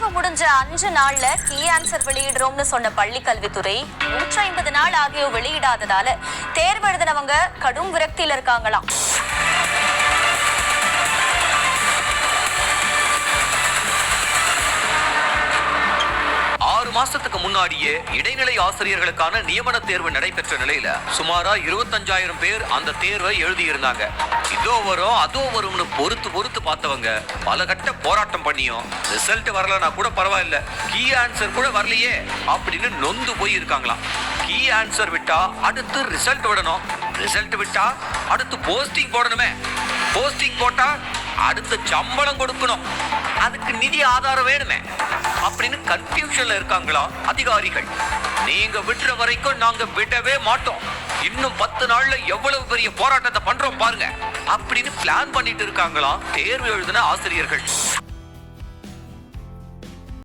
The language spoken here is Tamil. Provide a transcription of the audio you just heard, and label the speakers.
Speaker 1: தேர்வு முடிஞ்ச அஞ்சு நாள்ல கீ ஆன்சர் வெளியிடுறோம்னு சொன்ன பள்ளி கல்வித்துறை நூற்றி ஐம்பது நாள் ஆகியோ வெளியிடாததால தேர்வு எழுதினவங்க கடும் விரக்தியில இருக்காங்களாம்.
Speaker 2: மாசத்துக்கு முன்னாடியே இடைநிலை ஆசிரியர்களுக்கான நியமன தேர்வு நடைபெற்ற நிலையில சுமாரா இருபத்தஞ்சாயிரம் பேர் அந்த தேர்வை எழுதியிருந்தாங்க. இதோ வரும் அதோ வரும்னு பொறுத்து பொறுத்து பார்த்தவங்க பல கட்ட போராட்டம் பண்ணியும் ரிசல்ட் வரலனா கூட பரவாயில்ல. கீ ஆன்சர் கூட வரலையே அப்படின்னு நொந்து போய் இருக்காங்களாம் கீ ஆன்சர் விட்டா அடுத்து ரிசல்ட் விடணும். ரிசல்ட் விட்டா அடுத்து போஸ்டிங் போடணுமே. போஸ்டிங் போட்டா அடுத்து சம்பளம் கொடுக்கணும். அதுக்கு நிதி ஆதாரம் வேணுமே. கன்ஃபியூஷன்ல இருக்காங்களா? அதிகாரிகள். நீங்க விடுற வரைக்கும் நாங்க விடவே மாட்டோம். இன்னும் பத்து நாள்ல எவ்வளவு பெரிய போராட்டத்தை பண்றோம் பாருங்க. அப்படின்னு பிளான் பண்ணிட்டு இருக்காங்களா? தேர்வு எழுதின ஆசிரியர்கள்.